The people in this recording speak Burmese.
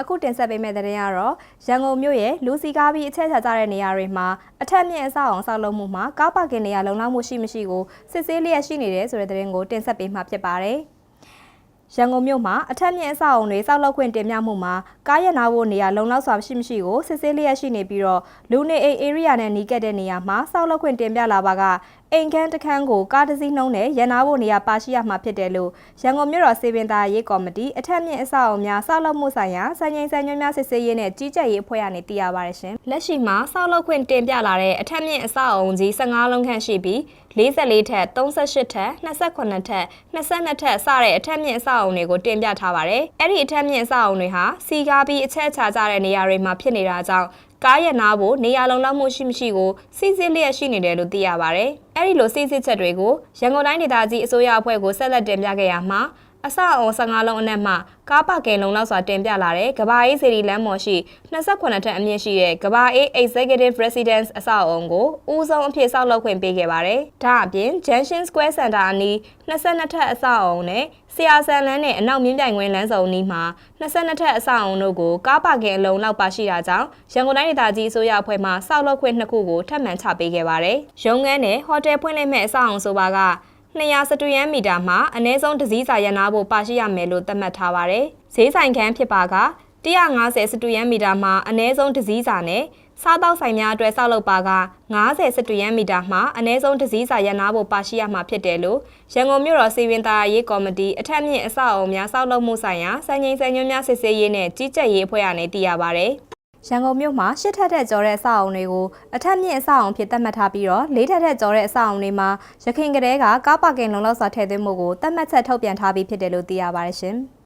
အခုတင်ဆက်ပေးမယ့်သတင်းကတော့ရန်ကုန်မြို့ရဲ့လူစီကားပြီးအချက်ချာကြတဲ့နေရာတွေမှာအထက်မြင့်အဆောက်အုံဆောက်လုပ်မှုမှာကားပါကင်နေရာလုံလောက်မှုရှိမရှိကိုစစ်ဆေးလျက်ရှိနေတယ်ဆိုတဲ့သတင်းကိုတင်ဆက်ပေးမှာဖြစ်ပါတယ်။ရန်ကုန်မြို့မှာအထက်မြင့်အဆောက်အုံတွေဆောက်လုပ်ခွင့်တင်ပြမှုမှာကားရနာဖို့နေရာလုံလောက်စွာရှိမရှိကိုစစ်ဆေးလျက်ရှိနေပြီးတော့လူနေအိမ် area နဲ့နီးကပ်တဲ့နေရာမှာဆောက်လုပ်ခွင့်တင်ပြလာပါက အိမ်ခန်းတစ်ခန်းကိုကားတစ်စီးနှုံးနဲ့ရန်နာဖို့နေရာပါရှိရမှာဖြစ်တယ်လို့ရန်ကုန်မြို့တော်စေပင်သားရေးကော်မတီအထက်မြင့်အဆောက်အုံများဆောက်လုပ်မှုဆိုင်ရာစံချိန်စံညွှန်းများစစ်ဆေးရေးနဲ့ကြီးကြပ်ရေးအဖွဲ့ကနေသိရပါတယ်ရှင်။လက်ရှိမှာဆောက်လုပ်ခွင့်တင်ပြလာတဲ့အထက်မြင့်အဆောက်အုံကြီး15လုံးခန့်ရှိပြီး44ထက်38ထက်28ထက်22ထက်စတဲ့အထက်မြင့်အဆောက်အုံတွေကိုတင်ပြထားပါတယ်။အဲ့ဒီအထက်မြင့်အဆောက်အုံတွေဟာစီကားပြီးအချက်ချကြတဲ့နေရာတွေမှာဖြစ်နေတာကြောင့် ကားရနာဖို့နေရာလုံလောက်မှုရှိမရှိကိုစီစစ်လျက်ရှိနေတယ်လို့သိရပါတယ်။အဲ့ဒီလိုစီစစ်ချက်တွေကိုရန်ကုန်တိုင်းဒေသကြီးအစိုးရအဖွဲ့ကိုဆက်လက်တင်ပြခဲ့ရမှာ အဆောက်အုံ15လုံးအနက်မှကားပါကင်လုံလောက်စွာတင်ပြလာတဲ့ကဘာအေးစီရီလမ်းမော်ရှိ28ထပ်အမြင့်ရှိတဲ့ကဘာအေး Executive Residence အဆောက်အုံကိုဦးဆုံးအဖြစ်ဆောက်လုပ်ခွင့်ပေးခဲ့ပါတယ်။ဒါအပြင် Junction Square Center အနီး22ထပ်အဆောက်အုံနဲ့ဆရာဆန်လန်းနဲ့အနောက်မြင်းပြိုင်ခွင်းလမ်းစုံအနီးမှာ22ထပ်အဆောက်အုံတို့ကိုကားပါကင်အလုံးလောက်ပါရှိတာကြောင့်ရန်ကုန်တိုင်းဒေသကြီးအစိုးရအဖွဲ့မှဆောက်လုပ်ခွင့်နှစ်ခုကိုထပ်မံချပေးခဲ့ပါတယ်။ရုံးခန်းနဲ့ဟိုတယ်ဖွင့်လှစ်မဲ့အဆောက်အုံဆိုပါက 200စတူရန်မီတာမှာအနည်းဆုံးတစ်စည်းစာရန်နာဖို့ပါရှိရမယ်လို့သတ်မှတ်ထားပါတယ်။ဈေးဆိုင်ခန်းဖြစ်ပါက150စတူရန်မီတာမှာအနည်းဆုံးတစ်စည်းစာနဲ့စားတောက်ဆိုင်များအတွက်ဆောက်လုပ်ပါက90စတူရန်မီတာမှာအနည်းဆုံးတစ်စည်းစာရန်နာဖို့ပါရှိရမှာဖြစ်တယ်လို့ရန်ကုန်မြို့တော်စီဝင်သားရေးကော်မတီအထက်မြင့်အဆောက်အုံများဆောက်လုပ်မှုဆိုင်ရာစံချိန်စံညွှန်းများစစ်ဆေးရေးနဲ့ကြီးကြပ်ရေးအဖွဲ့ကနေသိရပါဗျ။ ရန်ကုန်မြို့မှာရှစ်ထပ်ထက်ကျော်တဲ့အဆောက်အုံတွေကိုအထက်မြင့်အဆောက်အုံဖြစ်သတ်မှတ်ထားပြီးတော့လေးထပ်ထက်ကျော်တဲ့အဆောက်အုံတွေမှာရခိုင်ကလေးကကားပါကင်လုံလောက်စွာထည့်သွင်းမှုကိုသတ်မှတ်ချက်ထုတ်ပြန်ထားပြီးဖြစ်တယ်လို့သိရပါတယ်ရှင်။